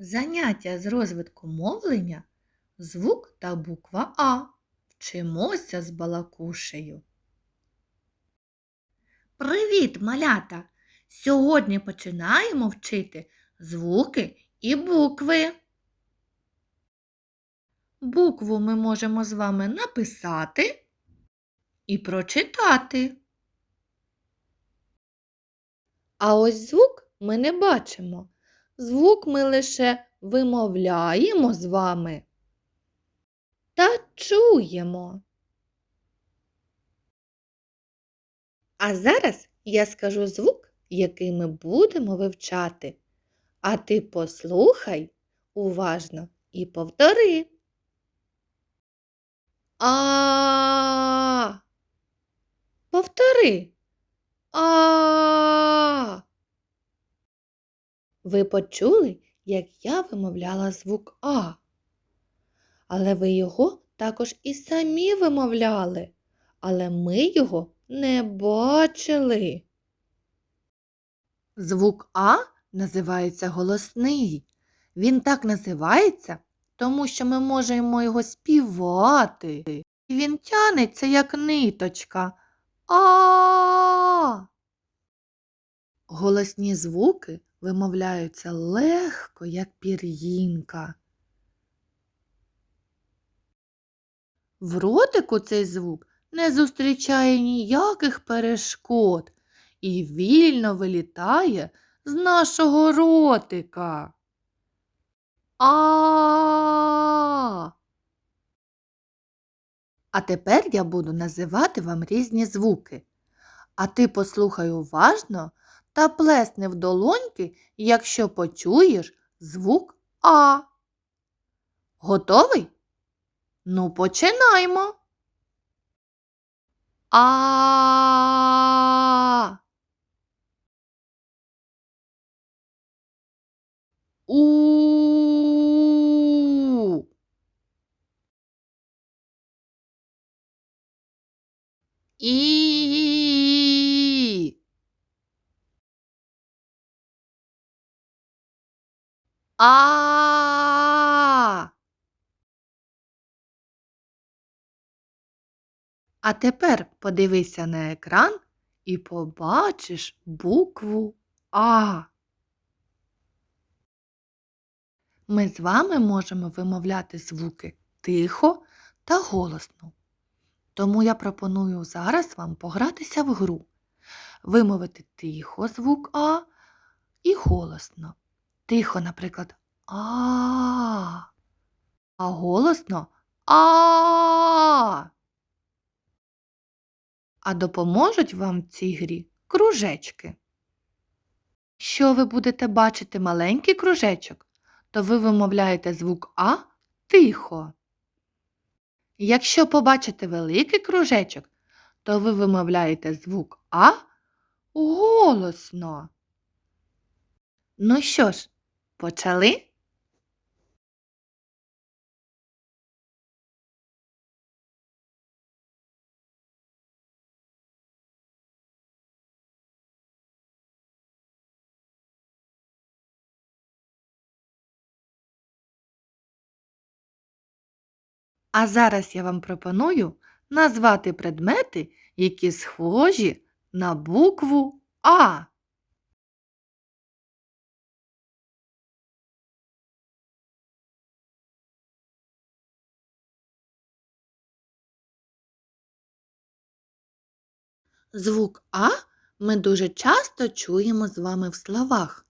Заняття з розвитку мовлення звук та буква А. Вчимося з балакушею. Привіт, малята! Сьогодні починаємо вчити звуки і букви. Букву ми можемо з вами написати і прочитати. А ось звук ми не бачимо. Звук ми лише вимовляємо з вами та чуємо. А зараз я скажу звук, який ми будемо вивчати. А ти послухай уважно і повтори. А. Повтори. А. Ви почули, як я вимовляла звук А. Але ви його також і самі вимовляли, але ми його не бачили. Звук А називається голосний. Він так називається, тому що ми можемо його співати. І він тянеться, як ниточка. А. Голосні звуки вимовляються легко, як пір'їнка. В ротику цей звук не зустрічає ніяких перешкод і вільно вилітає з нашого ротика. А. А тепер я буду називати вам різні звуки. А ти послухай уважно та плесни в долоньки, якщо почуєш звук А. Готовий? Ну, починаймо. А. У. І. А. А тепер подивися на екран і побачиш букву А. Ми з вами можемо вимовляти звуки тихо та голосно. Тому я пропоную зараз вам погратися в гру, вимовити тихо звук А і голосно. Тихо, наприклад, А. А голосно А. А допоможуть вам в цій грі кружечки. Якщо ви будете бачити маленький кружечок, то ви вимовляєте звук А тихо. Якщо побачите великий кружечок, то ви вимовляєте звук А голосно. Ну що ж, почали? А зараз я вам пропоную назвати предмети, які схожі на букву А. Звук А ми дуже часто чуємо з вами в словах.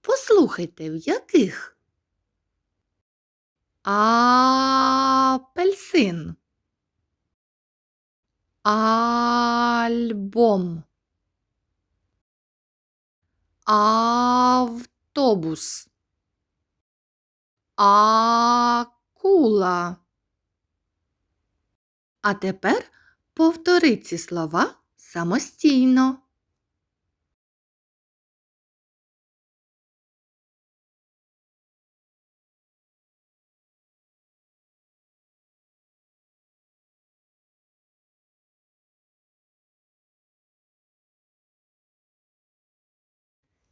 Послухайте, в яких? Апельсин. Альбом. Автобус. Акула. А тепер повтори ці слова самостійно.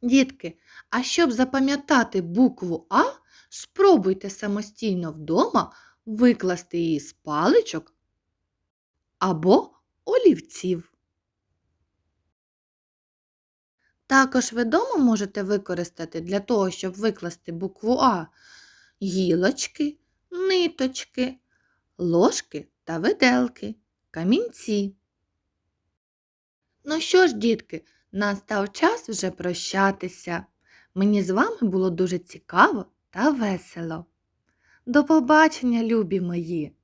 Дітки, а щоб запам'ятати букву А, Спробуйте самостійно вдома викласти її з паличок або олівців. Також ви дома можете використати для того, щоб викласти букву А гілочки, ниточки, ложки та виделки, камінці. Ну що ж, дітки, настав час вже прощатися. Мені з вами було дуже цікаво та весело. До побачення, любі мої!